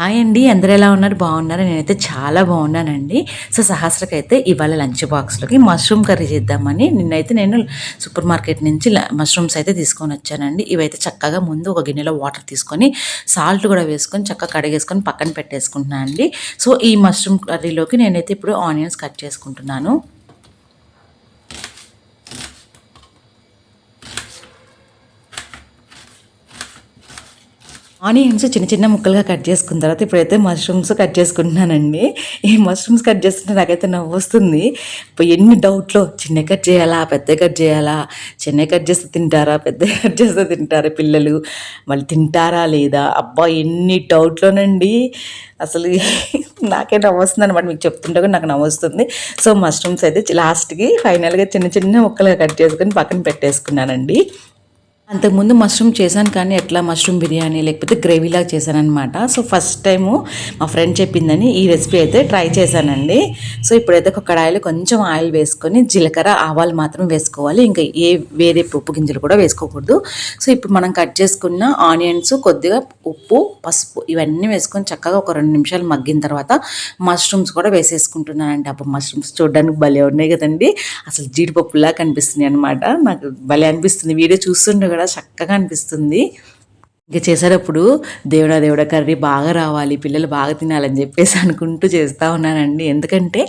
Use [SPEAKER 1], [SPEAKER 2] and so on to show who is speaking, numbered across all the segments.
[SPEAKER 1] Hi అండి అందరు ఎలా ఉన్నారు? బాగున్నారు? నేనైతే చాలా బాగున్నానండి. సో సహస్రకి అయితే ఇవాళ లంచ్ బాక్స్లోకి మష్రూమ్ కర్రీ చేద్దామని నిన్నైతే నేను సూపర్ మార్కెట్ నుంచి మష్రూమ్స్ అయితే తీసుకొని వచ్చానండి. ఇవైతే చక్కగా ముందు ఒక గిన్నెలో వాటర్ తీసుకొని సాల్ట్ కూడా వేసుకొని చక్కగా కడిగేసుకొని పక్కన పెట్టేసుకుంటున్నాను అండి. సో ఈ మష్రూమ్ కర్రీలోకి నేనైతే ఇప్పుడు ఆనియన్స్ కట్ చేసుకుంటున్నాను. ఆనియన్స్ చిన్న చిన్న ముక్కలుగా కట్ చేసుకున్న తర్వాత ఇప్పుడైతే మష్రూమ్స్ కట్ చేసుకుంటున్నానండి. ఈ మష్రూమ్స్ కట్ చేస్తుంటే నాకైతే నవ్వు వస్తుంది ఇప్పుడు ఎన్ని డౌట్లో చిన్న కట్ చేయాలా పెద్ద కట్ చేయాలా చిన్న కట్ చేస్తే తింటారా పెద్ద కట్ చేస్తే తింటారా పిల్లలు? మళ్ళీ తింటారా లేదా? అబ్బా ఎన్ని డౌట్లోనండి అసలు నాకే నవ్వు వస్తుంది అనమాట మీకు చెప్తుంటే కూడా నాకు నవ్వు వస్తుంది సో మష్రూమ్స్ అయితే లాస్ట్కి ఫైనల్గా చిన్న చిన్న ముక్కలుగా కట్ చేసుకొని పక్కన పెట్టేసుకున్నానండి. అంతకుముందు మష్రూమ్ చేశాను కానీ ఎట్లా మష్రూమ్ బిర్యానీ లేకపోతే గ్రేవీలాగా చేశాను అనమాట సో ఫస్ట్ టైము మా ఫ్రెండ్ చెప్పిందని ఈ రెసిపీ అయితే ట్రై చేశానండి. సో ఇప్పుడైతే ఒక కడాయిలో కొంచెం ఆయిల్ వేసుకొని జీలకర్ర ఆవాలు మాత్రం వేసుకోవాలి. ఇంకా ఏ వేరే ఉప్పు గింజలు కూడా వేసుకోకూడదు. సో ఇప్పుడు మనం కట్ చేసుకున్న ఆనియన్స్ కొద్దిగా ఉప్పు పసుపు ఇవన్నీ వేసుకొని చక్కగా ఒక రెండు నిమిషాలు మగ్గిన తర్వాత మష్రూమ్స్ కూడా వేసేసుకుంటున్నానండి. అప్పుడు మష్రూమ్స్ చూడడానికి భలే ఉన్నాయి కదండి. అసలు జీడిపప్పులా కనిపిస్తున్నాయి అనమాట నాకు భలే అనిపిస్తుంది. వీడియో చూస్తుంటే కూడా చక్కగా అనిపిస్తుంది. ఇంకా చేసేటప్పుడు దేవుడా దేవుడ కర్రీ బాగా రావాలి పిల్లలు బాగా తినాలని చెప్పేసి అనుకుంటూ చేస్తూ ఉన్నానండి. ఎందుకంటే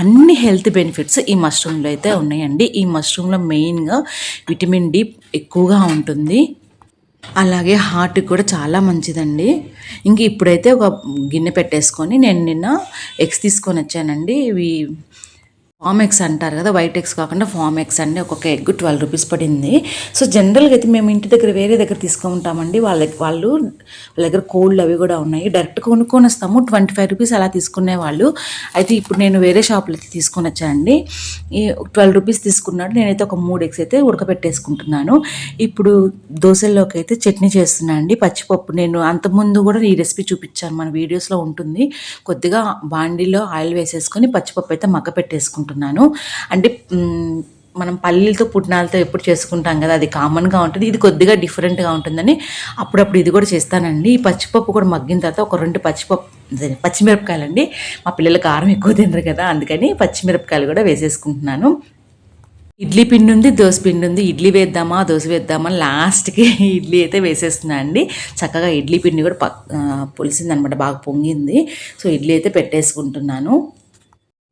[SPEAKER 1] అన్ని హెల్త్ బెనిఫిట్స్ ఈ మష్రూమ్లో అయితే ఉన్నాయండి. ఈ మష్రూమ్లో మెయిన్గా విటమిన్ డి ఎక్కువగా ఉంటుంది. అలాగే హార్ట్కి కూడా చాలా మంచిదండి. ఇంక ఇప్పుడైతే ఒక గిన్నె పెట్టేసుకొని నేను నిన్న ఎగ్స్ తీసుకొని వచ్చానండి. ఇవి ఫామెక్స్ అంటారు కదా వైట్ ఎగ్స్ కాకుండా ఫామ్ ఎగ్స్ అండి. ఒక్కొక్క ఎగ్ ట్వెల్వ్ రూపీస్ పడింది. సో జనరల్గా అయితే మేము ఇంటి దగ్గర వేరే దగ్గర తీసుకుంటామండి. వాళ్ళ వాళ్ళు వాళ్ళ దగ్గర కోళ్ళు అవి కూడా ఉన్నాయి. డైరెక్ట్ కొనుక్కొని వస్తాము ట్వంటీ ఫైవ్ రూపీస్ అలా తీసుకునే వాళ్ళు అయితే ఇప్పుడు నేను వేరే షాప్లో అయితే తీసుకొని వచ్చానండి. ఈ ట్వెల్వ్ రూపీస్ తీసుకున్నాడు. నేనైతే ఒక మూడు ఎగ్స్ అయితే ఉడకబెట్టేసుకుంటున్నాను ఇప్పుడు దోశల్లోకి అయితే చట్నీ చేస్తున్నాను అండి. పచ్చిపప్పు. నేను అంతకుముందు కూడా ఈ రెసిపీ చూపించాను. మన వీడియోస్లో ఉంటుంది. కొద్దిగా బాండీలో ఆయిల్ వేసేసుకొని పచ్చిపప్పు అయితే మగ్గ పెట్టేసుకుంటాను పెట్టేసుకుంటున్నాను అంటే మనం పల్లీలతో పుట్నాలతో ఎప్పుడు చేసుకుంటాం కదా అది కామన్గా ఉంటుంది. ఇది కొద్దిగా డిఫరెంట్గా ఉంటుందని అప్పుడప్పుడు ఇది కూడా చేస్తానండి. ఈ పచ్చిపప్పు కూడా మగ్గిన తర్వాత ఒక రెండు పచ్చిపప్పు పచ్చిమిరపకాయలు అండి మా పిల్లలు కారం ఎక్కువ తినరు కదా అందుకని పచ్చిమిరపకాయలు కూడా వేసేసుకుంటున్నాను. ఇడ్లీ పిండి ఉంది దోశ పిండి ఉంది. ఇడ్లీ వేద్దామా దోశ వేద్దామా లాస్ట్కి ఇడ్లీ అయితే వేసేస్తున్నా అండి. చక్కగా ఇడ్లీ పిండి కూడా పక్ పులిసింది అనమాట బాగా పొంగింది. సో ఇడ్లీ అయితే పెట్టేసుకుంటున్నాను.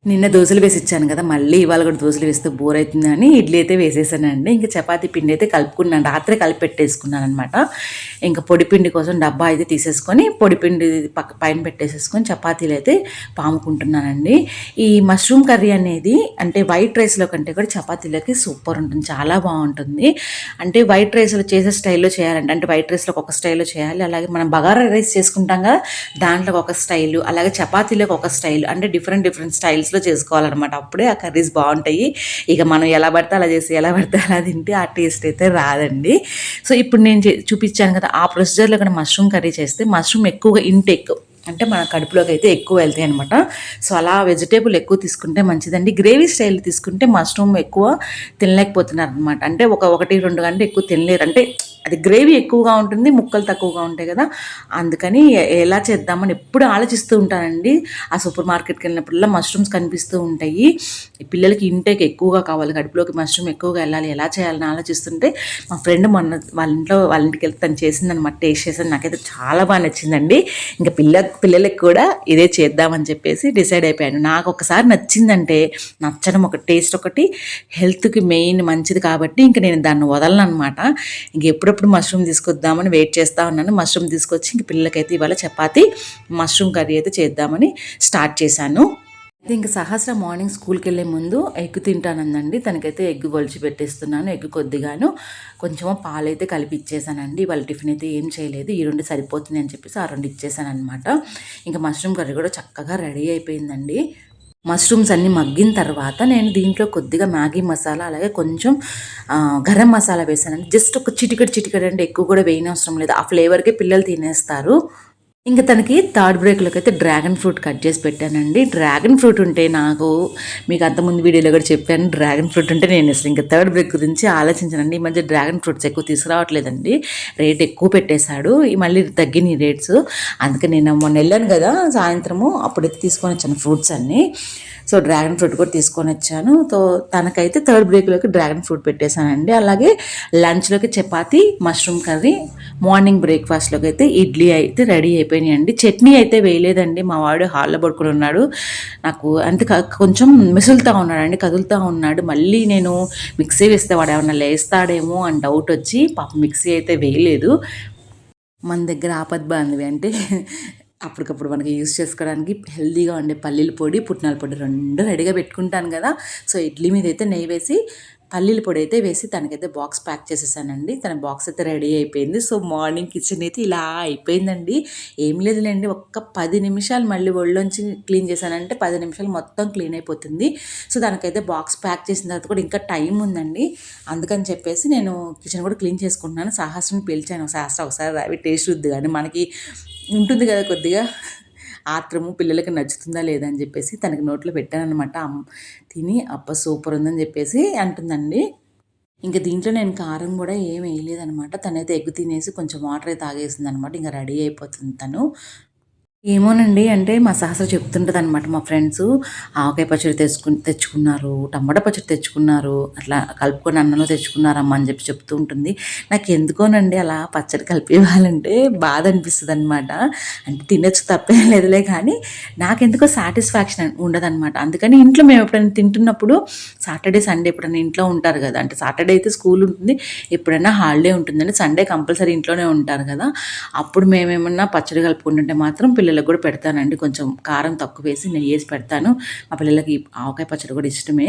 [SPEAKER 1] నిన్న దోశలు వేసి ఇచ్చాను కదా మళ్ళీ ఇవాళ కూడా దోశలు వేస్తే బోర్ అవుతుందని ఇడ్లీ అయితే వేసేసానండి. ఇంకా చపాతీ పిండి అయితే కలుపుకున్నాను రాత్రి కలిపి పెట్టేసుకున్నాను అనమాట ఇంకా పొడి పిండి కోసం డబ్బా అయితే తీసేసుకొని పొడి పిండి పక్క పైన పెట్టేసేసుకొని చపాతీలు అయితే పాముకుంటున్నానండి. ఈ మష్రూమ్ కర్రీ అనేది అంటే వైట్ రైస్లో కంటే కూడా చపాతీలకి సూపర్ ఉంటుంది చాలా బాగుంటుంది. అంటే వైట్ రైస్లో చేసే స్టైల్లో చేయాలంటే అంటే వైట్ రైస్లో ఒక స్టైల్లో చేయాలి అలాగే మనం బగారా రైస్ చేసుకుంటాం కదా దాంట్లో ఒక స్టైలు అలాగే చపాతీలోకి ఒక స్టైల్ అంటే డిఫరెంట్ డిఫరెంట్ స్టైల్స్ స్టైల్స్లో చేసుకోవాలన్నమాట. అప్పుడే ఆ కర్రీస్ బాగుంటాయి. ఇక మనం ఎలా పడితే అలా చేసి ఎలా పడితే అలా తింటే ఆ టేస్ట్ అయితే రాదండి. సో ఇప్పుడు నేను చే- చూపించాను కదా ఆ ప్రొసీజర్లో కూడా మష్రూమ్ కర్రీ చేస్తే మష్రూమ్ ఎక్కువగా ఇంటెక్ అంటే మన కడుపులోకి అయితే ఎక్కువ వెళ్తాయి అనమాట సో అలా వెజిటేబుల్ ఎక్కువ తీసుకుంటే మంచిదండి. గ్రేవీ స్టైల్ తీసుకుంటే మష్రూమ్ ఎక్కువ తినలేకపోతున్నారు అనమాట అంటే ఒక ఒకటి రెండు గంటలు ఎక్కువ తినలేరు. అంటే అది గ్రేవీ ఎక్కువగా ఉంటుంది ముక్కలు తక్కువగా ఉంటాయి కదా. అందుకని ఎలా చేద్దామని ఎప్పుడు ఆలోచిస్తూ ఉంటానండి. ఆ సూపర్ మార్కెట్కి వెళ్ళినప్పుడల్లా మష్రూమ్స్ కనిపిస్తూ ఉంటాయి. పిల్లలకి ఇంటేక్ ఎక్కువగా కావాలి కడుపులోకి మష్రూమ్ ఎక్కువగా వెళ్ళాలి ఎలా చేయాలని ఆలోచిస్తుంటే మా ఫ్రెండ్ మొన్న వాళ్ళ ఇంట్లో వాళ్ళ ఇంటికి వెళ్తే తను చేసిందనమాట టేస్ట్ చేసాను నాకైతే చాలా బాగా నచ్చిందండి. ఇంకా పిల్ల పిల్లలకి కూడా ఇదే చేద్దామని చెప్పేసి డిసైడ్ అయిపోయాను. నాకు ఒకసారి నచ్చిందంటే నచ్చడం ఒక టేస్ట్ ఒకటి హెల్త్కి మెయిన్ మంచిది కాబట్టి ఇంక నేను దాన్ని వదలను అనమాట ఇంక ఎప్పుడప్పుడు మష్రూమ్ తీసుకొద్దామని వెయిట్ చేస్తూ ఉన్నాను. మష్రూమ్ తీసుకొచ్చి ఇంక పిల్లలకైతే ఇవాళ చపాతి మష్రూమ్ కర్రీ అయితే చేద్దామని స్టార్ట్ చేశాను. అయితే ఇంక సహస్ర మార్నింగ్ స్కూల్కి వెళ్ళే ముందు ఎగ్ తింటానందండి. తనకైతే ఎగ్ ఒలిచి పెట్టేస్తున్నాను ఎగ్ కొద్దిగాను. కొంచెం పాలైతే కలిపి ఇచ్చేసానండి వాళ్ళ టిఫిన్ అయితే ఏం చేయలేదు. ఈ రెండు సరిపోతుంది అని చెప్పేసి ఆ రెండు ఇచ్చేసాను అనమాట ఇంకా మష్రూమ్ కర్రీ కూడా చక్కగా రెడీ అయిపోయిందండి. మష్రూమ్స్ అన్నీ మగ్గిన తర్వాత నేను దీంట్లో కొద్దిగా మ్యాగీ మసాలా అలాగే కొంచెం గరం మసాలా వేసానండి. జస్ట్ ఒక చిటికడి చిటికడి అంటే ఎక్కువ కూడా వేయనవసరం లేదు. ఆ ఫ్లేవర్కే పిల్లలు తినేస్తారు. ఇంకా తనకి థర్డ్ బ్రేక్లోకి అయితే డ్రాగన్ ఫ్రూట్ కట్ చేసి పెట్టానండి. డ్రాగన్ ఫ్రూట్ ఉంటే నాకు మీకు అంతకుముందు వీడియోలో కూడా చెప్పాను డ్రాగన్ ఫ్రూట్ ఉంటే నేను అసలు ఇంకా థర్డ్ బ్రేక్ గురించి ఆలోచించానండి. ఈ మధ్య డ్రాగన్ ఫ్రూట్స్ ఎక్కువ తీసుకురావట్లేదండి. రేట్ ఎక్కువ పెట్టేశాడు. మళ్ళీ తగ్గినాయి రేట్స్. అందుకని నేను మొన్న వెళ్ళాను కదా సాయంత్రము అప్పుడైతే తీసుకొని వచ్చాను ఫ్రూట్స్ అన్నీ. సో డ్రాగన్ ఫ్రూట్ కూడా తీసుకొని వచ్చాను. సో తనకైతే థర్డ్ బ్రేక్లోకి డ్రాగన్ ఫ్రూట్ పెట్టేశానండి. అలాగే లంచ్లోకి చపాతి మష్రూమ్ కర్రీ మార్నింగ్ బ్రేక్ఫాస్ట్లోకి అయితే ఇడ్లీ అయితే రెడీ అయిపోయినాయండి. చట్నీ అయితే వేయలేదండి. మా వాడు హాల్లో పడుకుని ఉన్నాడు. నాకు అంతే కొంచెం మిసులుతూ ఉన్నాడండి కదులుతూ ఉన్నాడు. మళ్ళీ నేను మిక్సీ వేస్తే వాడు ఏమన్నా లేస్తాడేమో అని డౌట్ వచ్చి పాప మిక్సీ అయితే వేయలేదు. మన దగ్గర ఆపద్ బాంధవి అంటే అప్పటికప్పుడు మనకి యూస్ చేసుకోవడానికి హెల్దీగా ఉండే పల్లీల పొడి పుట్నాల పొడి రెండు రెడీగా పెట్టుకుంటాను కదా. సో ఇడ్లీ మీద అయితే నెయ్యి వేసి పల్లీల పొడి అయితే వేసి తనకైతే బాక్స్ ప్యాక్ చేసేసానండి. తన బాక్స్ అయితే రెడీ అయిపోయింది. సో మార్నింగ్ కిచెన్ అయితే ఇలా అయిపోయిందండి. ఏం లేదులేండి ఒక్క పది నిమిషాలు మళ్ళీ ఒళ్ళొంచి క్లీన్ చేశానంటే పది నిమిషాలు మొత్తం క్లీన్ అయిపోతుంది. సో దానికైతే బాక్స్ ప్యాక్ చేసిన తర్వాత కూడా ఇంకా టైం ఉందండి. అందుకని చెప్పేసి నేను కిచెన్ కూడా క్లీన్ చేసుకుంటున్నాను. సాహస్రం పిలిచాను. సాహస్రం ఒకసారి అవి టేస్ట్ వద్దు కానీ మనకి ఉంటుంది కదా కొద్దిగా. ఆత్రము పిల్లలకి నచ్చుతుందా లేదా అని చెప్పేసి తనకి నోట్లో పెట్టానమాట అమ్మ తిని అప్ప సూపర్ ఉందని చెప్పేసి అంటుందండి. ఇంకా దీంట్లో నేను కారం కూడా ఏం వేయలేదనమాట తనైతే ఎగ్గు తినేసి కొంచెం వాటర్ అయితే తాగేసింది అనమాట ఇంకా రెడీ అయిపోతుంది తను. ఏమోనండి అంటే మా సహస్ర చెప్తుంటుంది అనమాట మా ఫ్రెండ్స్. ఆవకాయ పచ్చడి తెచ్చుకు తెచ్చుకున్నారు టమాటా పచ్చడి తెచ్చుకున్నారు అట్లా కలుపుకొని అన్నంలో తెచ్చుకున్నారమ్మా అని చెప్పి చెప్తూ ఉంటుంది. నాకు ఎందుకోనండి అలా పచ్చడి కలిపి ఇవ్వాలంటే బాధ అనిపిస్తుంది అనమాట అంటే తినొచ్చు తప్పేం లేదులే కానీ నాకెందుకో సాటిస్ఫాక్షన్ ఉండదన్నమాట. అందుకని ఇంట్లో మేము ఎప్పుడైనా తింటున్నప్పుడు సాటర్డే సండే ఎప్పుడైనా ఇంట్లో ఉంటారు కదా అంటే సాటర్డే అయితే స్కూల్ ఉంటుంది ఎప్పుడైనా హాలిడే ఉంటుందని సండే కంపల్సరీ ఇంట్లోనే ఉంటారు కదా అప్పుడు మేమేమన్నా పచ్చడి కలుపుకుంటుంటే మాత్రం పిల్లలు పిల్లలకు కూడా పెడతానండి. కొంచెం కారం తక్కువ వేసి నెయ్యి వేసి పెడతాను. మా పిల్లలకి ఆవకాయ పచ్చడి కూడా ఇష్టమే.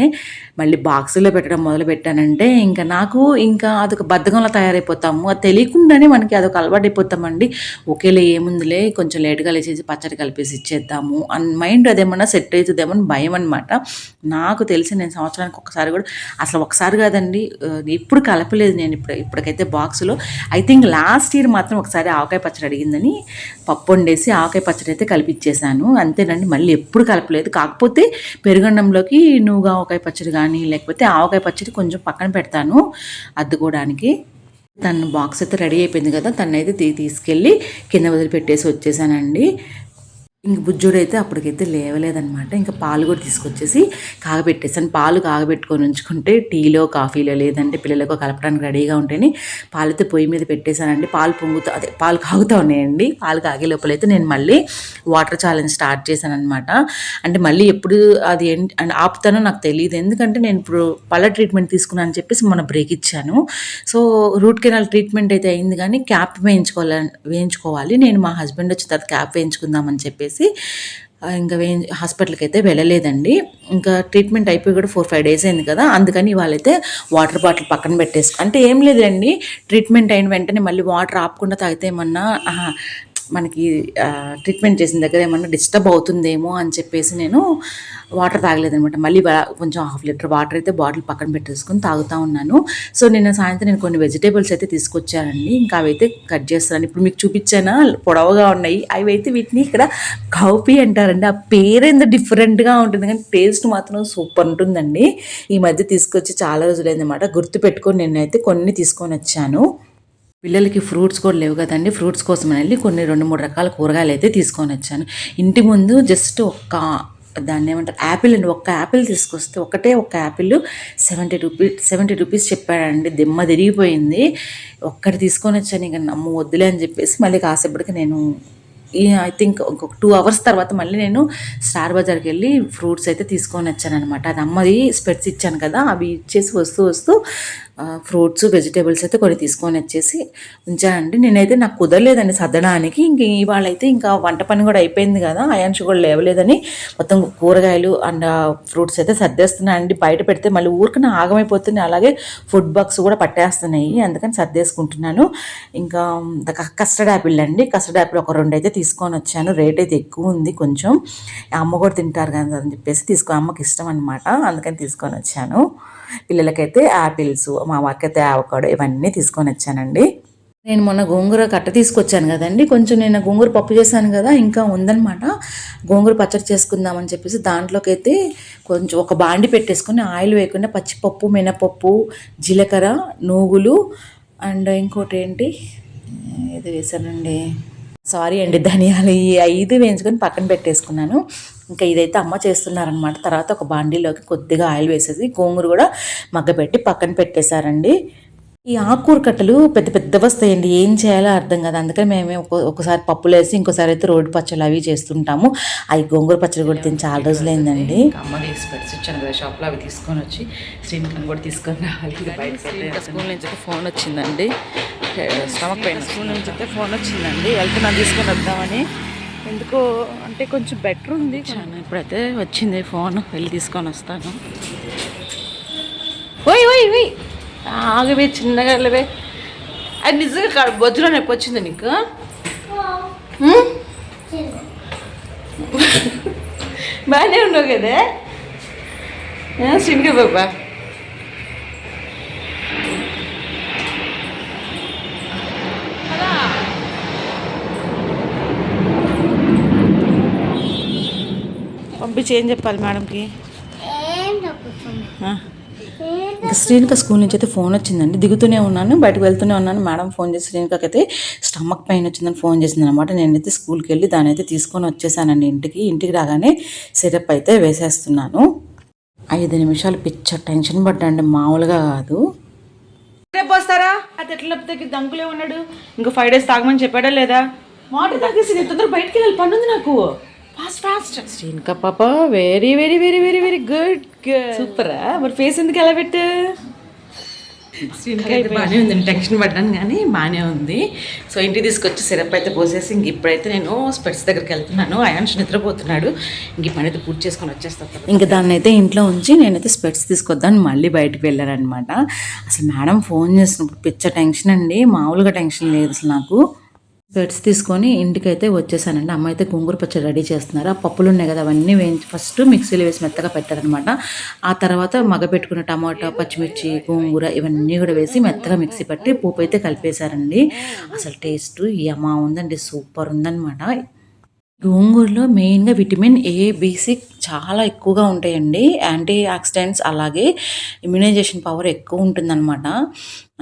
[SPEAKER 1] మళ్ళీ బాక్సులో పెట్టడం మొదలు పెట్టానంటే ఇంకా నాకు ఇంకా అదొక బద్ధకంలో తయారైపోతాము. అది తెలియకుండానే మనకి అదొక అలవాటు అయిపోతామండి ఒకేలే ఏముందిలే కొంచెం లేట్గా లేచేసి పచ్చడి కలిపేసి ఇచ్చేద్దాము అన్ మైండ్ అదేమన్నా సెట్ అవుతుందేమో అని భయం అనమాట నాకు తెలిసి నేను సంవత్సరానికి ఒకసారి కూడా అసలు ఒకసారి కాదండి ఇప్పుడు కలపలేదు నేను ఇప్పుడు ఇప్పటికైతే బాక్సులో. ఐ థింక్ లాస్ట్ ఇయర్ మాత్రం ఒకసారి ఆవకాయ పచ్చడి అడిగిందని పప్పు వండేసి ఆవకాయ పచ్చడి అయితే కలిపిచ్చేసాను. అంతేనండి మళ్ళీ ఎప్పుడు కలపలేదు. కాకపోతే పెరుగన్నంలోకి నువ్వుగా ఆవకాయ పచ్చడి కానీ లేకపోతే ఆవకాయ పచ్చడి కొంచెం పక్కన పెడతాను అద్దుకోవడానికి. తన బాక్స్ అయితే రెడీ అయిపోయింది కదా తనైతే తీ తీసుకెళ్ళి కింద వదిలిపెట్టేసి వచ్చేసానండి. ఇంక బుజ్జుడు అయితే అప్పటికైతే లేవలేదనమాట ఇంకా పాలు కూడా తీసుకొచ్చేసి కాగబెట్టేసాను పాలు కాగబెట్టుకొని ఉంచుకుంటే టీలో కాఫీలో లేదంటే పిల్లలకు కలపడానికి రెడీగా ఉంటేనే పాలైతే పొయ్యి మీద పెట్టేశానండి. పాలు పొంగుతూ అదే పాలు కాగుతూ ఉన్నాయండి. పాలు కాగే లోపలైతే నేను మళ్ళీ వాటర్ ఛాలెంజ్ స్టార్ట్ చేశాను అనమాట అంటే మళ్ళీ ఎప్పుడు అది అండ్ అంటే ఆపుతానో నాకు తెలియదు ఎందుకంటే నేను ఇప్పుడు పళ్ళ ట్రీట్మెంట్ తీసుకున్నాను అని చెప్పేసి మొన్న బ్రేక్ ఇచ్చాను. సో రూట్ కెనాల్ ట్రీట్మెంట్ అయితే అయింది కానీ క్యాప్ వేయించుకోవాలి వేయించుకోవాలి. నేను మా హస్బెండ్ వచ్చిన తర్వాత క్యాప్ వేయించుకుందామని చెప్పేసి చెప్పేసి ఇంకా వే హాస్పిటల్కి అయితే వెళ్ళలేదండి. ఇంకా ట్రీట్మెంట్ అయిపోయి కూడా ఫోర్ ఫైవ్ డేస్ అయింది కదా అందుకని వాళ్ళైతే వాటర్ బాటిల్ పక్కన పెట్టేసి అంటే ఏం లేదండి ట్రీట్మెంట్ అయిన వెంటనే మళ్ళీ వాటర్ ఆపకుండా తాగితే ఏమన్నా మనకి ట్రీట్మెంట్ చేసిన దగ్గర ఏమన్నా డిస్టర్బ్ అవుతుందేమో అని చెప్పేసి నేను వాటర్ తాగలేదనమాట మళ్ళీ కొంచెం హాఫ్ లీటర్ వాటర్ అయితే బాటిల్ పక్కన పెట్టేసుకొని తాగుతూ ఉన్నాను. సో నిన్న సాయంత్రం నేను కొన్ని వెజిటేబుల్స్ అయితే తీసుకొచ్చానండి. ఇంకా అవైతే కట్ చేస్తాను ఇప్పుడు మీకు చూపించానా? పొడవుగా ఉన్నాయి. అవి అయితే వీటిని ఇక్కడ కౌపీ అంటారండి. ఆ పేరు ఎంత డిఫరెంట్గా ఉంటుంది. కానీ టేస్ట్ మాత్రం సూపర్ ఉంటుందండి. ఈ మధ్య తీసుకొచ్చి చాలా రోజులైందన్నమాట. గుర్తు పెట్టుకొని నేనైతే కొన్ని తీసుకొని వచ్చాను. పిల్లలకి ఫ్రూట్స్ కూడా లేవు కదండి. ఫ్రూట్స్ కోసం వెళ్ళి కొన్ని రెండు మూడు రకాల కూరగాయలు అయితే తీసుకొని వచ్చాను. ఇంటి ముందు జస్ట్ ఒక్క దాన్ని ఏమంటారు? యాపిల్ అండి. ఒక్క యాపిల్ తీసుకొస్తే ఒకటే ఒక్క apple seventy rupees seventy rupees చెప్పాడండి. దిమ్మ తిరిగిపోయింది. ఒక్కటి తీసుకొని వచ్చాను. ఇక నమ్మ వద్దులే అని చెప్పేసి మళ్ళీ కాసేపటికి నేను ఈ ఐ థింక్ ఇంకొక టూ అవర్స్ తర్వాత మళ్ళీ నేను స్టార్ బజార్కి వెళ్ళి ఫ్రూట్స్ అయితే తీసుకొని వచ్చాను అనమాట అది అమ్మది స్పెట్స్ ఇచ్చాను కదా. అవి ఇచ్చేసి వస్తూ వస్తూ ఫ్రూట్స్ వెజిటేబుల్స్ అయితే కొన్ని తీసుకొని వచ్చేసి ఉంచానండి. నేనైతే నాకు కుదరలేదండి సర్దడానికి. ఇంక ఇవాళ అయితే ఇంకా వంట పని కూడా అయిపోయింది కదా అయాన్ష్ కూడా లేవలేదని మొత్తం కూరగాయలు అండ్ ఫ్రూట్స్ అయితే సర్దేస్తున్నాను అండి. బయట పెడితే మళ్ళీ ఊరికనే ఆగమైపోతుంది. అలాగే ఫుడ్ బాక్స్ కూడా పట్టేస్తున్నాయి అందుకని సర్దేసుకుంటున్నాను. ఇంకా కస్టర్డ్ యాపిల్ అండి. కస్టర్డ్ యాపిల్ ఒక రెండు అయితే తీసుకొని వచ్చాను. రేట్ అయితే ఎక్కువ ఉంది కొంచెం. అమ్మ కూడా తింటారు కదా అని చెప్పేసి తీసుకో అమ్మకి ఇష్టం అనమాట అందుకని తీసుకొని వచ్చాను. పిల్లలకైతే యాపిల్స్ మా వారికైతే ఆవకాడో ఇవన్నీ తీసుకొని వచ్చానండి. నేను మొన్న గోంగూర కట్ట తీసుకొచ్చాను కదండి. కొంచెం నేను గోంగూర పప్పు చేశాను కదా ఇంకా ఉందనమాట గోంగూర పచ్చడి చేసుకుందామని చెప్పేసి దాంట్లోకి అయితే కొంచెం ఒక బాండి పెట్టేసుకొని ఆయిల్ వేయకుండా పచ్చిపప్పు మినపప్పు జీలకర్ర నూగులు అండ్ ఇంకోటి ఏంటి? ఇది వేసానండి సారీ అండి ధనియాలు ఈ ఐదు వేయించుకొని పక్కన పెట్టేసుకున్నాను. ఇంకా ఇదైతే అమ్మ చేస్తున్నారనమాట తర్వాత ఒక బాండీలోకి కొద్దిగా ఆయిల్ వేసేసి గోంగూర కూడా మగ్గబెట్టి పక్కన పెట్టేశారండి. ఈ ఆకుకూర కట్టలు పెద్ద పెద్ద వస్తాయండి. ఏం చేయాలో అర్థం కాదు. అందుకని మేము ఒక- ఒకసారి పప్పులు వేసి ఇంకోసారి అయితే రోడ్డు పచ్చళ్ళు అవి చేస్తుంటాము. అవి గోంగూర పచ్చడి కూడా తిని చాలా రోజులైందండి.
[SPEAKER 2] అమ్మ తీసి పెట్టి వచ్చాను కదా షాప్లో అవి తీసుకొని వచ్చి శ్రీనికన్ కూడా తీసుకొని రావాలి.
[SPEAKER 1] స్కూల్ నుంచి అయితే ఫోన్ వచ్చిందండి. స్టమక్ పెయిన్ స్కూల్ నుంచి అయితే ఫోన్ వచ్చిందండి. వెళ్తున్నా తీసుకొని వద్దామని. ఎందుకో అంటే కొంచెం బెటర్ ఉంది. చాలా ఇప్పుడైతే వచ్చింది ఫోన్ వెళ్ళి తీసుకొని వస్తాను. ఓయ్ ఓయ్ ఓయ్. ఆగవే చిన్నగా వెళ్ళవే అది నిజంగా బొజ్జులో నొప్పి వచ్చింది నీకు? బాగానే ఉన్నావు కదా? సింగి బాబా పంపించి ఏం చెప్పాలి మేడంకి. ఇంకా శ్రీనిక స్కూల్ నుంచి అయితే ఫోన్ వచ్చిందండి. దిగుతూనే ఉన్నాను బయటకు వెళ్తూనే ఉన్నాను. మేడం ఫోన్ చేసి శ్రీనికకి అయితే స్టమక్ పెయిన్ వచ్చిందని ఫోన్ చేసింది అనమాట నేనైతే స్కూల్కి వెళ్ళి దాని అయితే తీసుకొని వచ్చేసానండి ఇంటికి. ఇంటికి రాగానే సిరప్ అయితే వేసేస్తున్నాను. ఐదు నిమిషాలు పిచ్చ టెన్షన్ పడ్డండి మామూలుగా కాదు.
[SPEAKER 2] రేపు వస్తారా అది ఎట్లా తగ్గి దంకులే ఉన్నాడు. ఇంకా ఫైవ్ డేస్ తాగమని చెప్పాడా లేదా? మాట తాగేసి నేను తొందర బయటికి వెళ్ళాలి. పని ఉంది నాకు. ఫాస్ట్ ఫాస్ట్
[SPEAKER 1] శ్రీనిక పాప very very very very very good
[SPEAKER 2] సూపరా మరి ఫేస్ ఎందుకు ఎలా పెట్టు? బాగానే ఉంది టెన్షన్ పడ్డాను కానీ బాగానే ఉంది. సో ఇంటికి తీసుకొచ్చి సిరప్ అయితే పోసేసి ఇంక ఇప్పుడైతే నేను స్పెట్స్ దగ్గరికి వెళ్తున్నాను. అయాన్ష్ నిద్రపోతున్నాడు. ఇంక పని అయితే పూర్తి చేసుకొని వచ్చేస్తాను
[SPEAKER 1] ఇంకా దాన్ని అయితే ఇంట్లో ఉంచి నేనైతే స్పెట్స్ తీసుకొద్దాని మళ్ళీ బయటకు వెళ్ళారనమాట అసలు మేడం ఫోన్ చేసినప్పుడు పిచ్చ టెన్షన్ అండి. మామూలుగా టెన్షన్ లేదు అసలు నాకు. స్పెట్స్ తీసుకొని ఇంటికైతే వచ్చేసానండి. అమ్మ అయితే గోంగూర పచ్చడి రెడీ చేస్తున్నారు. ఆ పప్పులు ఉన్నాయి కదా అవన్నీ వేయించి ఫస్ట్ మిక్సీలో వేసి మెత్తగా పెట్టారనమాట. ఆ తర్వాత మగ పెట్టుకున్న టమాటా పచ్చిమిర్చి గోంగూర ఇవన్నీ కూడా వేసి మెత్తగా మిక్సీ పట్టి పోపు అయితే కలిపేశారండి. అసలు టేస్ట్ యమా ఉందండి సూపర్ ఉందన్నమాట. గోంగూరలో మెయిన్గా విటమిన్ ఏ బీసి చాలా ఎక్కువగా ఉంటాయండి. యాంటీ ఆక్సిడెంట్స్ అలాగే ఇమ్యునైజేషన్ పవర్ ఎక్కువ ఉంటుందన్నమాట.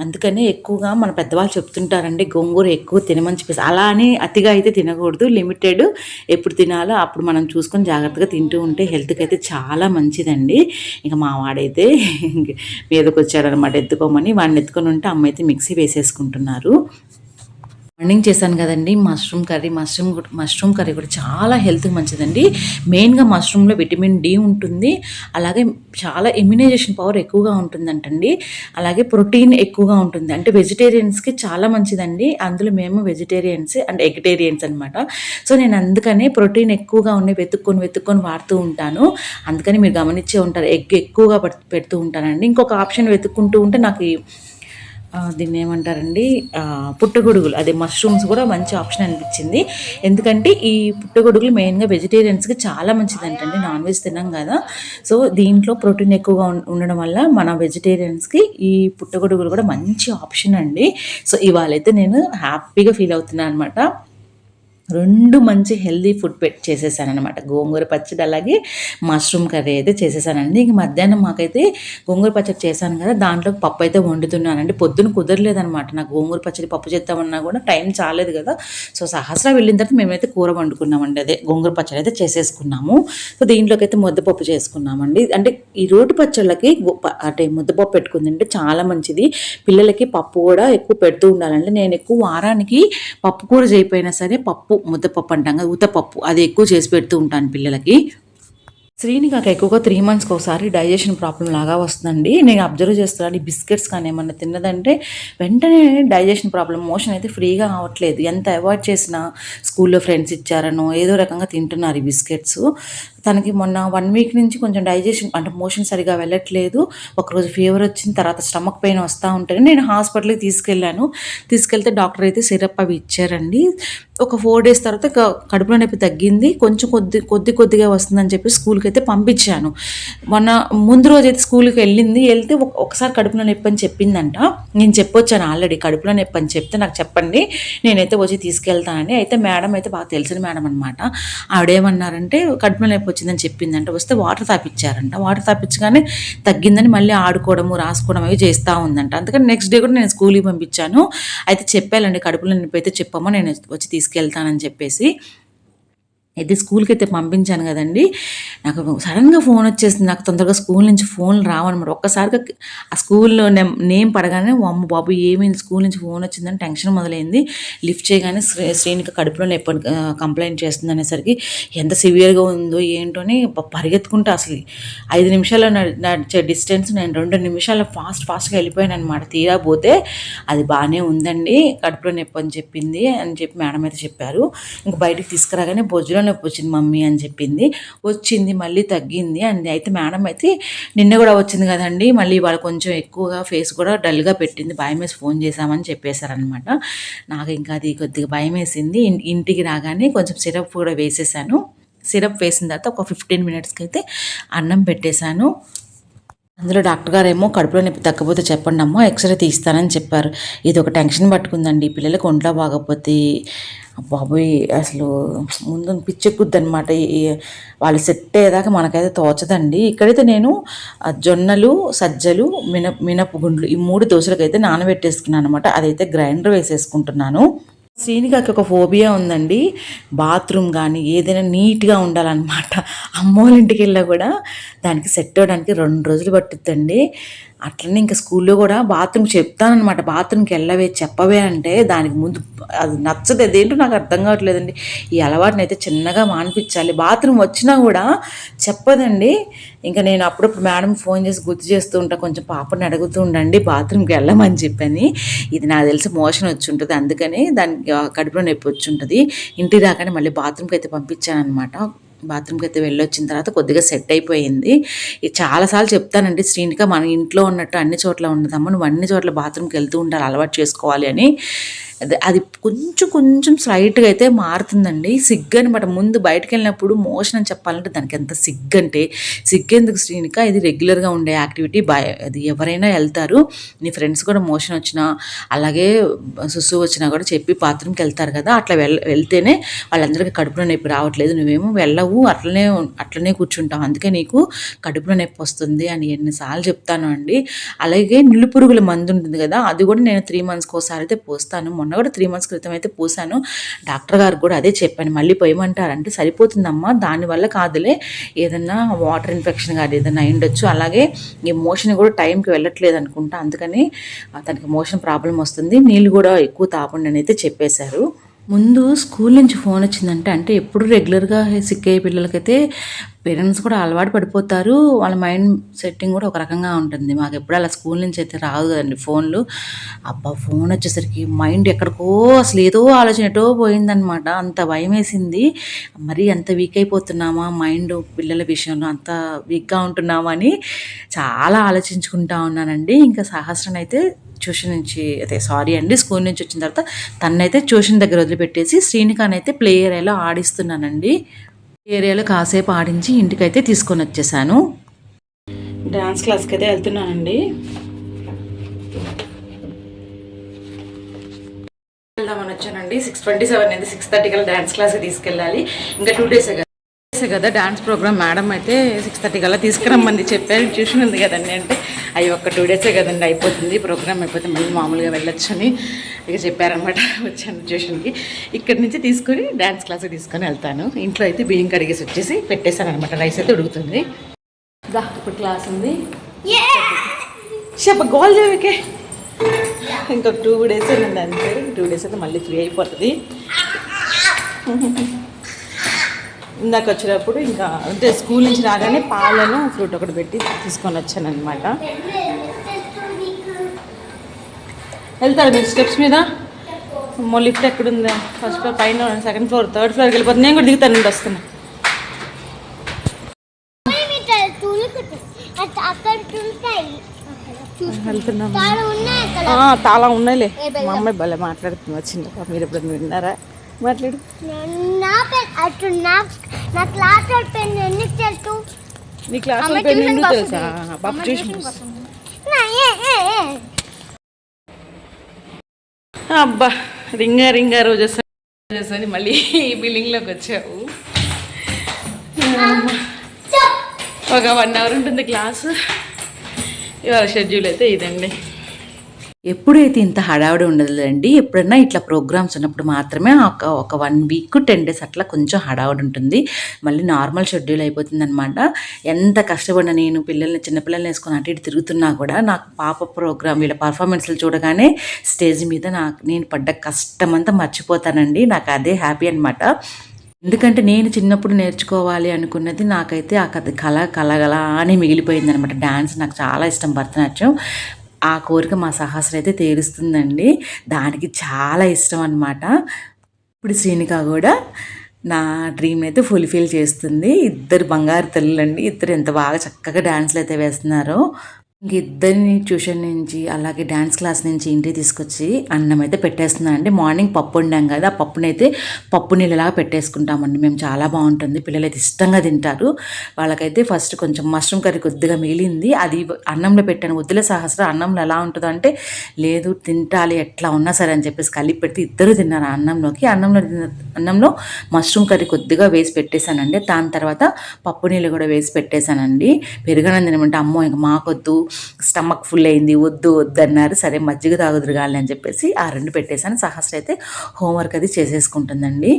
[SPEAKER 1] అందుకనే ఎక్కువగా మన పెద్దవాళ్ళు చెప్తుంటారండి గోంగూర ఎక్కువ తినమని చెప్పేసి. అలా అని అతిగా అయితే తినకూడదు. లిమిటెడ్ ఎప్పుడు తినాలో అప్పుడు మనం చూసుకొని జాగ్రత్తగా తింటూ ఉంటే హెల్త్కి అయితే చాలా మంచిదండి. ఇంకా మా వాడైతే మీదకి వచ్చాడనమాట ఎత్తుకోమని. వాడిని ఎత్తుకొని ఉంటే అమ్మ అయితే మిక్సీ వేసేసుకుంటున్నారు. మార్నింగ్ చేశాను కదండి. Mushroom curry mushroom mushroom curry కూడా చాలా హెల్త్కి మంచిదండి. మెయిన్గా మష్రూమ్లో విటమిన్ డి ఉంటుంది. అలాగే చాలా ఇమ్యునైజేషన్ పవర్ ఎక్కువగా ఉంటుందంటండి. అలాగే ప్రోటీన్ ఎక్కువగా ఉంటుంది. అంటే వెజిటేరియన్స్కి చాలా మంచిదండి. అందులో మేము వెజిటేరియన్స్ అండ్ ఎగిటేరియన్స్ అనమాట సో నేను అందుకనే ప్రోటీన్ ఎక్కువగా ఉన్నాయి వెతుక్కొని వెతుక్కొని వాడుతూ ఉంటాను. అందుకని మీరు గమనించే ఉంటారు. ఎగ్ ఎక్కువగా పెడుతూ ఉంటానండి. ఇంకొక ఆప్షన్ వెతుక్కుంటూ ఉంటే నాకు దీన్ని ఏమంటారండి? పుట్టగొడుగులు. అదే మష్రూమ్స్ కూడా మంచి ఆప్షన్ అనిపించింది. ఎందుకంటే ఈ పుట్టగొడుగులు మెయిన్గా వెజిటేరియన్స్కి చాలా మంచిదంటండి. నాన్ వెజ్ తిన్నాం కదా. సో దీంట్లో ప్రోటీన్ ఎక్కువగా ఉండడం వల్ల మన వెజిటేరియన్స్కి ఈ పుట్టగొడుగులు కూడా మంచి ఆప్షన్ అండి. సో ఇవాళైతే నేను హ్యాపీగా ఫీల్ అవుతున్నాను అనమాట రెండు మంచి హెల్దీ ఫుడ్ పెట్టి చేసేసానమాట గోంగూర పచ్చడి అలాగే మష్రూమ్ కర్రీ అయితే చేసేసానండి. ఇంక మధ్యాహ్నం మాకైతే గోంగూర పచ్చడి చేశాను కదా దాంట్లో పప్పు అయితే వండుతున్నానండి. పొద్దున కుదరలేదనమాట నాకు గోంగూర పచ్చడి పప్పు చేద్దామన్నా కూడా టైం చాలేదు కదా. సో సహస్ర వెళ్ళిన తర్వాత మేమైతే కూర వండుకున్నామండి. అదే గోంగూర పచ్చడి అయితే చేసేసుకున్నాము. సో దీంట్లోకి అయితే ముద్దపప్పు చేసుకున్నామండి. అంటే ఈ రోటి పచ్చళ్ళకి ప- అంటే ముద్దపప్పు పెట్టుకుందంటే చాలా మంచిది. పిల్లలకి పప్పు కూడా ఎక్కువ పెడుతూ ఉండాలండి. నేను ఎక్కువ వారానికి పప్పు కూర చేయకపోయినా సరే పప్పు ముద్దపప్పు అంటాం కదా ఉత్తపప్పు. అది ఎక్కువ చేసి పెడుతూ ఉంటాను పిల్లలకి. శ్రీనికాకి ఎక్కువగా త్రీ మంత్స్కి ఒకసారి డైజెషన్ ప్రాబ్లం లాగా వస్తుందండి. నేను అబ్జర్వ్ చేస్తున్నాను ఈ బిస్కెట్స్ కానీ ఏమన్నా తిన్నదంటే వెంటనే డైజెషన్ ప్రాబ్లం మోషన్ అయితే ఫ్రీగా అవ్వట్లేదు. ఎంత అవాయిడ్ చేసినా స్కూల్లో ఫ్రెండ్స్ ఇచ్చారనో ఏదో రకంగా తింటున్నారు ఈ బిస్కెట్స్. తనకి మొన్న వన్ వీక్ నుంచి కొంచెం డైజెషన్ అంటే మోషన్ సరిగా వెళ్ళట్లేదు. ఒకరోజు ఫీవర్ వచ్చిన తర్వాత స్టమక్ పెయిన్ వస్తూ ఉంటుంది. నేను హాస్పిటల్కి తీసుకెళ్ళాను. తీసుకెళ్తే డాక్టర్ అయితే సిరప్ అవి ఇచ్చారండి. ఒక ఫోర్ డేస్ తర్వాత క- కడుపులో నొప్పి తగ్గింది. కొంచెం కొద్ది కొద్ది కొద్దిగా వస్తుందని చెప్పి స్కూల్కి అయితే పంపించాను. మొన్న ముందు రోజు అయితే స్కూల్కి వెళ్ళింది. వెళ్తే ఒకసారి కడుపులో నొప్పి అని చెప్పిందంట. నేను చెప్పొచ్చాను ఆల్రెడీ కడుపులో నొప్పి అని చెప్తే నాకు చెప్పండి. నేనైతే వచ్చి తీసుకెళ్తానని. అయితే మేడం అయితే బాగా తెలిసిన మేడం అనమాట ఆవిడేమన్నారంటే కడుపులో నొప్పి వచ్చిందని చెప్పిందంట. వస్తే వాటర్ తాపిచ్చారంట. వాటర్ తాపించగానే తగ్గిందని మళ్ళీ ఆడుకోవడము రాసుకోవడం అవి చేస్తూ ఉందంట. అందుకని నెక్స్ట్ డే కూడా నేను స్కూల్కి పంపించాను. అయితే చెప్పాలండి కడుపులో నొప్పి అయితే చెప్పమ్మా నేను వచ్చి తీసుకెళ్తానని చెప్పేసి. అయితే స్కూల్కి అయితే పంపించాను కదండి. నాకు సడన్గా ఫోన్ వచ్చేసింది. నాకు తొందరగా స్కూల్ నుంచి ఫోన్ రావన్నమాట ఒక్కసారిగా ఆ స్కూల్లో నేమ్ నేమ్ పడగానే అమ్మ బాబు ఏమైంది? స్కూల్ నుంచి ఫోన్ వచ్చిందని టెన్షన్ మొదలైంది. లిఫ్ట్ చేయగానే శ్రీ శ్రీనిక కడుపులో నొప్పి కంప్లైంట్ చేస్తుంది అనేసరికి ఎంత సివియర్గా ఉందో ఏంటో అని పరిగెత్తుకుంటే అసలు ఐదు నిమిషాలు నడిచే డిస్టెన్స్ నేను రెండు నిమిషాలు ఫాస్ట్ ఫాస్ట్గా వెళ్ళిపోయాను అనమాట తీరా పోతే అది బాగానే ఉందండి. కడుపులో నొప్పి అని చెప్పింది అని చెప్పి మేడం అయితే చెప్పారు. ఇంక బయటికి తీసుకురాగానే భోజనం నొప్పి వచ్చింది మమ్మీ అని చెప్పింది. వచ్చింది మళ్ళీ తగ్గింది. అంది అయితే మేడం అయితే నిన్న కూడా వచ్చింది కదండి. మళ్ళీ ఇవాళ కొంచెం ఎక్కువగా ఫేస్ కూడా డల్గా పెట్టింది. భయం వేసి ఫోన్ చేశామని చెప్పేశారనమాట నాకు ఇంకా అది కొద్దిగా భయం వేసింది. ఇంటికి రాగానే కొంచెం సిరప్ కూడా వేసేసాను. సిరప్ వేసిన తర్వాత ఒక ఫిఫ్టీన్ మినిట్స్కి అయితే అన్నం పెట్టేశాను. అందులో డాక్టర్ గారు ఏమో కడుపులో నొప్పి తగ్గపోతే చెప్పండి అమ్మ ఎక్స్రే తీస్తానని చెప్పారు. ఇది ఒక టెన్షన్ పట్టుకుందండి. పిల్లలకు ఒంట్లో బాగపోతే బాబోయ్ అసలు ముందు పిచ్చెక్కుద్ది అనమాట వాళ్ళు సెట్ అయ్యేదాకా మనకైతే తోచదండి. ఇక్కడైతే నేను జొన్నలు సజ్జలు మిన మినపు గుండ్లు ఈ మూడు దోశలకైతే నానబెట్టేసుకున్నాను అనమాట అదైతే గ్రైండర్ వేసేసుకుంటున్నాను. శ్రీనికాకి ఒక ఫోబియా ఉందండి. బాత్రూమ్ కానీ ఏదైనా నీట్గా ఉండాలన్నమాట. అమ్మోళ్ళ ఇంటికి వెళ్ళా కూడా. దానికి సెట్ అవ్వడానికి రెండు రోజులు పట్టుద్దండి. అట్లనే ఇంకా స్కూల్లో కూడా బాత్రూమ్ చెప్తానమాట బాత్రూమ్కి వెళ్ళవే చెప్పవే అంటే దానికి ముందు అది నచ్చదు. అదేంటో నాకు అర్థం కావట్లేదండి. ఈ అలవాటుని అయితే చిన్నగా మానిపించాలి. బాత్రూమ్ వచ్చినా కూడా చెప్పదండి. ఇంకా నేను అప్పుడప్పుడు మేడం ఫోన్ చేసి గుర్తు చేస్తూ ఉంటా. కొంచెం పాపని అడుగుతూ ఉండండి బాత్రూమ్కి వెళ్ళమని చెప్పని. ఇది నాకు తెలిసి మోషన్ వచ్చి ఉంటుంది. అందుకని దానికి కడుపులో నొప్పి వచ్చి ఉంటుంది. ఇంటి దాకానే మళ్ళీ బాత్రూమ్కి అయితే పంపించాను అనమాట బాత్రూమ్కి అయితే వెళ్ళొచ్చిన తర్వాత కొద్దిగా సెట్ అయిపోయింది. చాలాసార్లు చెప్తానండి శ్రీనిక మన ఇంట్లో ఉన్నట్టు అన్ని చోట్ల ఉండదమ్మ నువ్వు అన్ని చోట్ల బాత్రూమ్కి వెళ్తూ ఉండాలి అలవాటు చేసుకోవాలి అని. అది అది కొంచెం కొంచెం స్లైట్గా అయితే మారుతుందండి. సిగ్గు అనమాట ముందు బయటకు వెళ్ళినప్పుడు మోషన్ అని చెప్పాలంటే దానికి ఎంత సిగ్గు అంటే సిగ్గెందుకు శ్రీనిక? ఇది రెగ్యులర్గా ఉండే యాక్టివిటీ. బయ అది ఎవరైనా వెళ్తారు. నీ ఫ్రెండ్స్ కూడా మోషన్ వచ్చినా అలాగే సుసు వచ్చినా కూడా చెప్పి బాత్రూమ్కి వెళ్తారు కదా. అట్లా వెళ్ వెళ్తేనే వాళ్ళందరికీ కడుపులో నొప్పి రావట్లేదు. నువ్వేమో వెళ్ళవు. అట్లనే అట్లనే కూర్చుంటావు. అందుకే నీకు కడుపులో నొప్పి వస్తుంది అని ఎన్నిసార్లు చెప్తాను అండి. అలాగే నిలుపురుగుల మందు ఉంటుంది కదా. అది కూడా నేను త్రీ మంత్స్కి ఒకసారి అయితే పోస్తాను. మొన్న కూడా త్రీ మంత్స్ క్రితం అయితే పూసాను. డాక్టర్ గారు కూడా అదే చెప్పాను మళ్ళీ పోయమంటారంటే సరిపోతుందమ్మా దానివల్ల కాదులే. ఏదన్నా వాటర్ ఇన్ఫెక్షన్ కాదు ఏదైనా అయిండొచ్చు అలాగే ఈ మోషన్ కూడా టైంకి వెళ్ళట్లేదు అనుకుంటా. అందుకని తనకి మోషన్ ప్రాబ్లం వస్తుంది. నీళ్ళు కూడా ఎక్కువ తాపండి అని అయితే చెప్పేశారు. ముందు స్కూల్ నుంచి ఫోన్ వచ్చిందంటే అంటే ఎప్పుడు రెగ్యులర్గా సిక్ అయ్యే పిల్లలకైతే పేరెంట్స్ కూడా అలవాటు పడిపోతారు. వాళ్ళ మైండ్ సెట్టింగ్ కూడా ఒక రకంగా ఉంటుంది. మాకు ఎప్పుడు అలా స్కూల్ నుంచి అయితే రాదు కదండి ఫోన్లు. అబ్బా ఫోన్ వచ్చేసరికి మైండ్ ఎక్కడికో అసలు ఏదో ఆలోచన ఎటో పోయిందనమాట అంత భయం వేసింది మరీ అంత వీక్ అయిపోతున్నామా? మైండ్ పిల్లల విషయంలో అంత వీక్గా ఉంటున్నామా అని చాలా ఆలోచించుకుంటా ఉన్నానండి. ఇంకా సహస్రం అయితే ట్యూషన్ నుంచి అదే సారీ అండి స్కూల్ నుంచి వచ్చిన తర్వాత తన్నైతే ట్యూషన్ దగ్గర వదిలిపెట్టేసి శ్రీనికాన్ అయితే ప్లేయర్ ఏరియాలో ఆడిస్తున్నానండి. ఏరియాలో కాసేపు ఆడించి ఇంటికైతే తీసుకొని వచ్చేసాను డ్యాన్స్ క్లాస్కి అయితే వెళ్తున్నానండి. వెళ్దామని వచ్చానండి. సిక్స్ ట్వంటీ సెవెన్ అనేది సిక్స్ థర్టీ కల్లా డ్యాన్స్ క్లాస్కి తీసుకెళ్ళాలి. ఇంకా టూ డేస్ కదా. డేసే కదా డ్యాన్స్ ప్రోగ్రామ్. మేడం అయితే సిక్స్ థర్టీ కల్లా తీసుకురమ్మని చెప్పారు. ట్యూషన్ ఉంది కదండి అంటే. అవి ఒక్క టూ డేసే కదండి అయిపోతుంది. ప్రోగ్రామ్ అయిపోతే మళ్ళీ మామూలుగా వెళ్ళొచ్చు అని ఇక చెప్పారనమాట వచ్చాను ట్యూషన్కి ఇక్కడి నుంచి తీసుకొని డ్యాన్స్ క్లాస్కి తీసుకొని వెళ్తాను. ఇంట్లో అయితే బియ్యం కడిగేసి వచ్చేసి పెట్టేశాను అనమాట రైస్ అయితే ఉడుకుతుంది. ఇప్పుడు క్లాస్ ఉంది. చెప్ప. గోల్ చేయకే. ఇంకొక టూ డేస్ ఉంది అంతే టూ డేస్ అయితే మళ్ళీ ఫ్రీ అయిపోతుంది. ఇందాక వచ్చినప్పుడు ఇంకా అంటే స్కూల్ నుంచి రాగానే పాలను ఫ్రూట్ ఒకటి పెట్టి తీసుకొని వచ్చాను అనమాట వెళ్తాడు మీరు స్టెప్స్ మీద? మో లిఫ్ట్ ఎక్కడుందా? ఫస్ట్ ఫ్లోర్ పైన సెకండ్ ఫ్లోర్ థర్డ్ ఫ్లోర్కి వెళ్ళిపోతుంది నేను కూడా దిగుతాను నుండి వస్తున్నా.
[SPEAKER 2] వెళ్తున్నాం
[SPEAKER 3] తాళం
[SPEAKER 2] ఉన్నాయిలే. మా అమ్మాయి భలే మాట్లాడుతుంది వచ్చింది మీరు ఎప్పుడు విన్నారా? మాట్లాడు.
[SPEAKER 3] పెన్ అటు నా నా క్లాస్ పెన్ ఎన్ని తెలుసు?
[SPEAKER 2] నీ
[SPEAKER 3] బస్సు
[SPEAKER 2] తెలుసా?
[SPEAKER 3] ఉంది.
[SPEAKER 2] పాప ట్యూషన్. అబ్బా రింగా రింగా రోజెస్ రోజెస్ అని మళ్ళీ ఈ బిల్డింగ్లోకి వచ్చావు. ఒక వన్ అవర్ ఉంటుంది క్లాసు. ఇవాళ షెడ్యూల్ అయితే ఇదండి.
[SPEAKER 1] ఎప్పుడైతే ఇంత హడావిడి ఉండదండి ఎప్పుడన్నా ఇట్లా ప్రోగ్రామ్స్ ఉన్నప్పుడు మాత్రమే ఒక ఒక వన్ వీక్ టెన్ డేస్ అట్లా కొంచెం హడావిడి ఉంటుంది. మళ్ళీ నార్మల్ షెడ్యూల్ అయిపోతుంది అనమాట ఎంత కష్టపడిన నేను పిల్లల్ని చిన్నపిల్లల్ని వేసుకొని అటు ఇటు తిరుగుతున్నా కూడా నాకు పాప ప్రోగ్రామ్ వీళ్ళ పర్ఫార్మెన్స్లు చూడగానే స్టేజ్ మీద నాకు నేను పడ్డ కష్టం అంతా మర్చిపోతానండి. నాకు అదే హ్యాపీ అనమాట ఎందుకంటే నేను చిన్నప్పుడు నేర్చుకోవాలి అనుకున్నది నాకైతే ఆ కథ కళ కలగల అని మిగిలిపోయింది అనమాట డ్యాన్స్ నాకు చాలా ఇష్టం భరతనాట్యం. ఆ కోరిక మా సహస్రం అయితే తీరుస్తుందండి. దానికి చాలా ఇష్టం అనమాట ఇప్పుడు శ్రీనిక కూడా నా డ్రీమ్ అయితే ఫుల్ఫిల్ చేస్తుంది. ఇద్దరు బంగారు తల్లులండి. ఇద్దరు ఎంత బాగా చక్కగా డ్యాన్స్లు అయితే వేస్తున్నారో. ఇద్దరిని ట్యూషన్ నుంచి అలాగే డ్యాన్స్ క్లాస్ నుంచి ఇంటికి తీసుకొచ్చి అన్నం అయితే పెట్టేస్తున్నాను. అండి మార్నింగ్ పప్పు వండాం కదా ఆ పప్పునైతే పప్పు నీళ్ళలాగా పెట్టేసుకుంటామండి. మేము చాలా బాగుంటుంది. పిల్లలు అయితే ఇష్టంగా తింటారు. వాళ్ళకైతే ఫస్ట్ కొంచెం మష్రూమ్ కర్రీ కొద్దిగా మిగిలింది. అది అన్నంలో పెట్టాను. వద్దులే సహస్ర అన్నంలో ఎలా ఉంటుందో అంటే లేదు తింటాలి ఎట్లా ఉన్నా సరే అని చెప్పేసి కలిపి పెడితే ఇద్దరు తిన్నారు అన్నంలోకి. అన్నంలో తిన్న- అన్నంలో మష్రూమ్ కర్రీ కొద్దిగా వేసి పెట్టేశానండి. దాని తర్వాత పప్పు నీళ్ళు కూడా వేసి పెట్టేశానండి. పెరుగనం తినమంటే అమ్మో ఇంక మాకొద్దు. స్టమక్ ఫుల్ అయింది వద్దు వద్దు అన్నారు. సరే మజ్జిగ తాగుదురు కానీ అని చెప్పేసి ఆ రెండు పెట్టేశాను. సహస్ర అయితే హోంవర్క్ అది చేసేసుకుంటుందండి.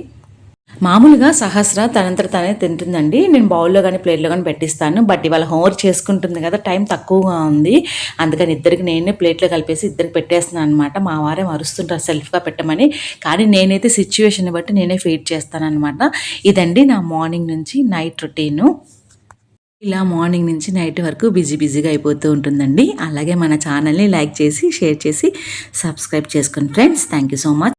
[SPEAKER 1] మామూలుగా సహస్ర తనంతట తనే తింటుందండి. నేను బౌల్లో కానీ ప్లేట్లో కానీ పెట్టిస్తాను. బట్ ఇవాళ హోంవర్క్ చేసుకుంటుంది కదా టైం తక్కువగా ఉంది. అందుకని ఇద్దరికి నేనే ప్లేట్లో కలిపేసి ఇద్దరికి పెట్టేస్తున్నాను అనమాట మా వారే మరుస్తుంటారు సెల్ఫ్గా పెట్టమని. కానీ నేనైతే సిచ్యువేషన్ బట్టి నేనే ఫీడ్ చేస్తాను అనమాట ఇదండి నా మార్నింగ్ నుంచి నైట్ రొటీను. ఇలా మార్నింగ్ నుంచి నైట్ వరకు బిజీ బిజీగా అయిపోతూ ఉంటుందండి. అలాగే మన ఛానల్ని లైక్ చేసి షేర్ చేసి సబ్స్క్రైబ్ చేసుకోండి friends thank you so much.